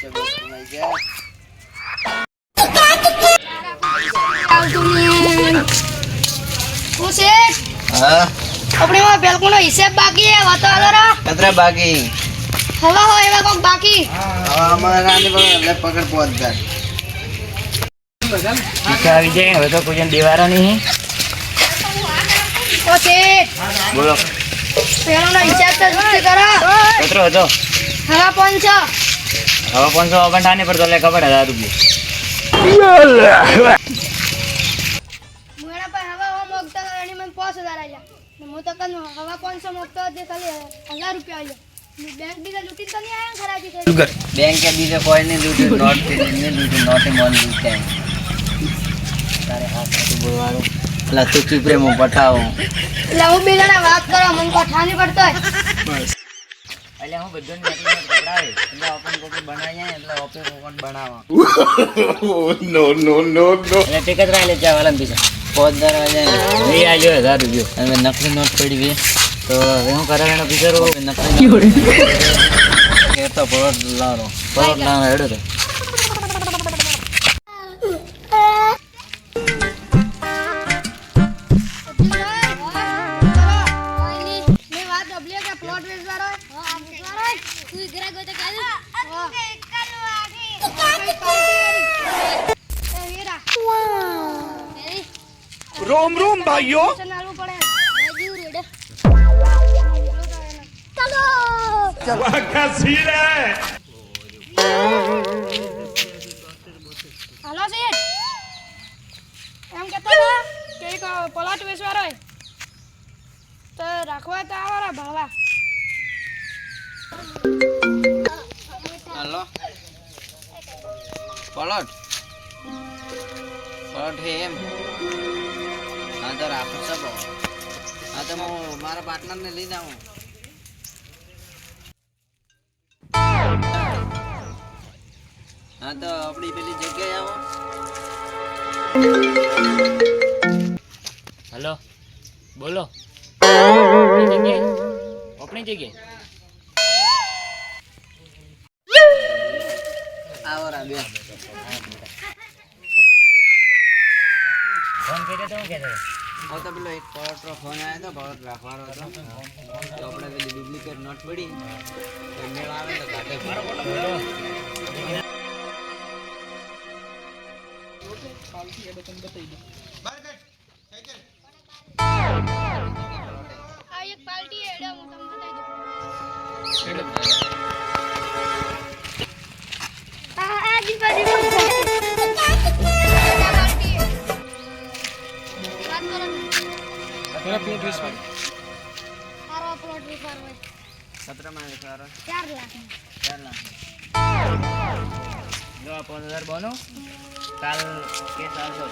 આપણે બેલકુનો હિસાબ બાકી હે વાતો આલો કતરા બાકી હવા હોય એવા કોક બાકી હા અમારા રાની પકડ પહોંચ જાય પૈસા આવી જાય હવે તો કોઈ દેવારા નહીં ઓ શેઠ બોલો પેલાનો હિસાબ તો કરો કતરો હતો હવા પહોંચો હવે પાંચસો ઓગણઠાની પર તો લે ખબર હજાર રૂપિયા હું તો કન હવા પાંચસો મોગતો હતો તે ખાલી હજાર રૂપિયા આલ્યો. બેંક બીજા લૂંટી તો નહીં આવ્યા ખરાજી બેંકે બીજે કોઈ નહીં લૂટ્યું નોટ નહીં લૂટ્યું નોટે મોન લૂટ્યા તારે હાથ નથી બોલવાનું. એટલે તું ચૂપ રે હું પઠાવું. એટલે હું બીજાને વાત કરવા મને પઠાની પડતો હોય. એટલે હું બધું કપડાવે એટલે ઓપન બનાવીએ એટલે ઓપન કોપન બનાવવા. no, no, no, no. એટલે ટિકટ રાય લે ચા વાળા પીછા પોત દરવાજા એ આલ્યો હજાર રૂપિયો અને નકલી નોટ પડી ગઈ. તો હવે હું કરે? એનો પીછો નકલી નોટ લારો. ના હેડો તો. Eh, rom rom bayo. Terima kasih. પલોટ. પલટ એમ. હા, તો રાખો છો હા, તો હું મારા પાર્ટનરને લઈને આવું હા, તો આપણી પેલી જગ્યાએ આવો. હલો. બોલો. આપણી જગ્યાએ? આવો રા બે ફોન કર્યો તો હું કહેતો હું તો પેલો એક પલોટનો ફોન આવ્યો તો પલોટ રાખવાનો હતો. તો આપણે પેલી ડુપ્લિકેટ નોટ પડી. તો મેળ આવે તો ઘાટે આ એક પાર્ટી હેડે હું તમને બતાવી દઉં. સારો પ્લોટ વેચવાનો હોય. સત્રમાં સારો. ચાર લાખ. ચાલ ના જો આ પાંચ હજાર બોનો કાલ કે ચાલશો